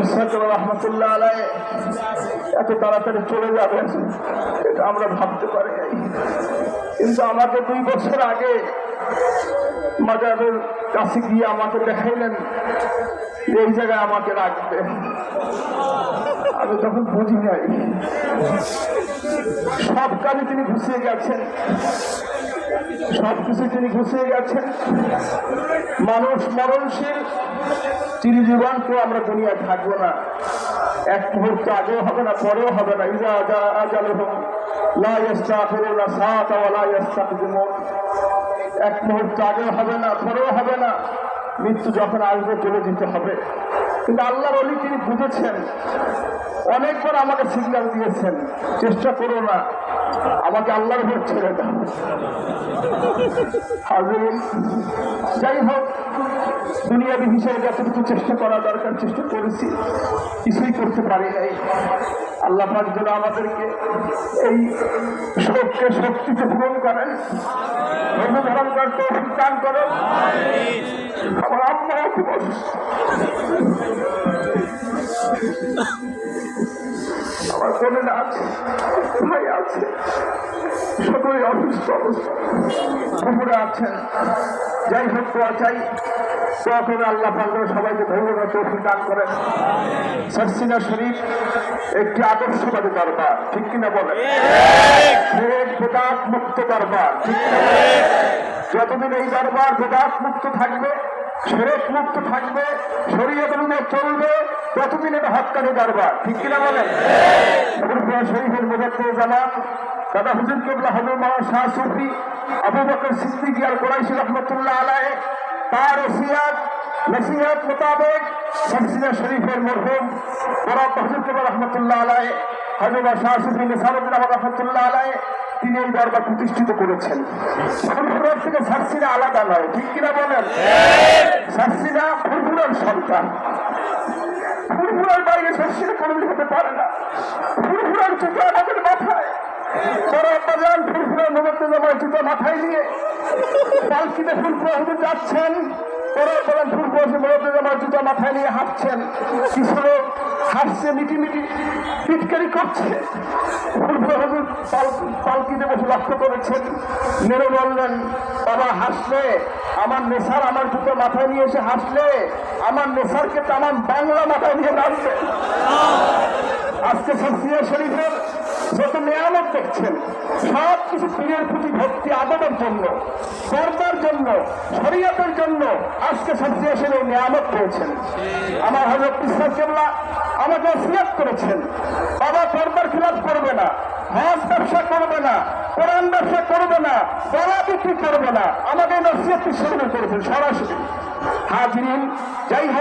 রহমতুল্লাহ আলাই এত তাড়াতাড়ি চলে যাবে, এটা আমরা ভাবতে পারি। কিন্তু আমাকে দুই বছর আগে মাজারের কাছে গিয়ে আমাকে দেখাইলেন এই জায়গায় আমাকে রাখবে। আমি তখন বুঝি নাই। সব কাজে তিনি ঘুষিয়ে গেছেন। সব কিছু তিনি ঘুষিয়ে গেছেন, মানুষ মরণশীল চির জীবন কেউ আমরা দুনিয়ায় থাকব না। এক মুহূর্ত আগেও হবে না, পরেও হবে না। ইজা যা আজালুহুম, লা ইস্তাগফিরুনা সাআতা ওয়া লা ইস্তাকদিমুন এক মুহূর্ত আগেও হবে না, পরেও হবে না। মৃত্যু যখন আসবে চলে যেতে হবে। কিন্তু আল্লাহর অলি তিনি বুঝেছেন। অনেকবার আমাকে সিগন্যাল দিয়েছেন, চেষ্টা করো না, আমাকে আল্লাহর উপর ছেড়ে দাও। যাই হোক, দুনিয়াবি হিসেবে যতটুকু চেষ্টা করা দরকার, চেষ্টা করেছি, কিছুই করতে পারি নাই। আল্লাহ পাক যেন আমাদেরকে এই শোককে শক্তিতে পূরণ করেন ধর্ম ধারণ করতে দান করেন। আমার আম্মা অসুস্থ আমার বোনেরা আছে। ভাই আছে। সকলে অসুস্থ। অবস্থা আছেন যাই হোক, দোয়া চাই। দোয়া আল্লাহ পাল্লা সবাইকে ধন্যবাদ, তৌফিক দান করেন। সরসিনা শরীফ একটি আদর্শবাদী দরবার, ঠিক কিনা বলে শেখ মুক্ত দরবার যতদিন এই দরবার বেদাত মুক্ত থাকবে শেরেক মুক্ত থাকবে, শরীয়ত অনুযায়ী চলবে ততদিন এটা হকানি দরবার। ঠিক কিনা বলেন? শরীফের মুজাদ্দিদ জামান দাদা হুজুর কেবলা হজর মামা শাহ সুফি, আবু বকর সিদ্দিকী আর কোরাইশি রহমতুল্লাহ আলাইহ, তার ওসিয়াত, নসিহত মোতাবেক সরসিনা শরীফের মরহুম বড় হুজুর কেবলা রহমতুল্লাহ আলাইহ হজরত শাহ সুফি নিসারুদ্দিন আহমদ রহমতুল্লাহ আলাইহ, তিনি এই দরবার প্রতিষ্ঠিত করেছেন। ফুরফুরার থেকে সারসিনা আলাদা নয়, ঠিক কিনা বলেন? সারসিনা ফুরফুরার সন্তান। ফুরফুরার বাইরে সারসিনা কোনোদিন হতে পারে না। ফুরফুরার চোখে আমাদের মাথায়। বড় আব্বাজান ফুরফুরার নবদ্দ জামায় জুতো মাথায় নিয়ে। পালকিতে ফুরফুরা হতে যাচ্ছেন। আব্বাজান ফুরফুরা এসে নবদ্দ জামায় জুতো মাথায় নিয়ে হাঁটছেন। কিছু হাসছে, মিটি মিটি পিটকারি করছে। ফুরফুরা হুজুর পাল- পালকিতে বসে লক্ষ্য করেছেন। নেড়ে বললেন, বাবা, হাসলে? আমার নেশার আমার জুতো মাথায় নিয়ে এসে হাসলে? আমার নেশারকে তো বাংলা মাথায় নিয়ে নাচবে আজকে সফিয়া শরীফের যত নিয়ামত দেখছেন সব কিছু পীরের প্রতি ভক্তি আদরের জন্য করবার জন্য, শরীয়তের জন্য আজকে সফিয়া শরীফ নিয়ামত পেয়েছেন। আমার হজরত কেবলা আমাকে সিয়াত করেছেন। বাবা করবার খিলাফ করবে না, হজ ব্যবসা করবে না, কোরআন ব্যবসা করবে না বড়া বিক্রি করবে না। আমাকে নসিহত শুরু করেছেন সরাসরি। হাজিরিন, যাই হোক।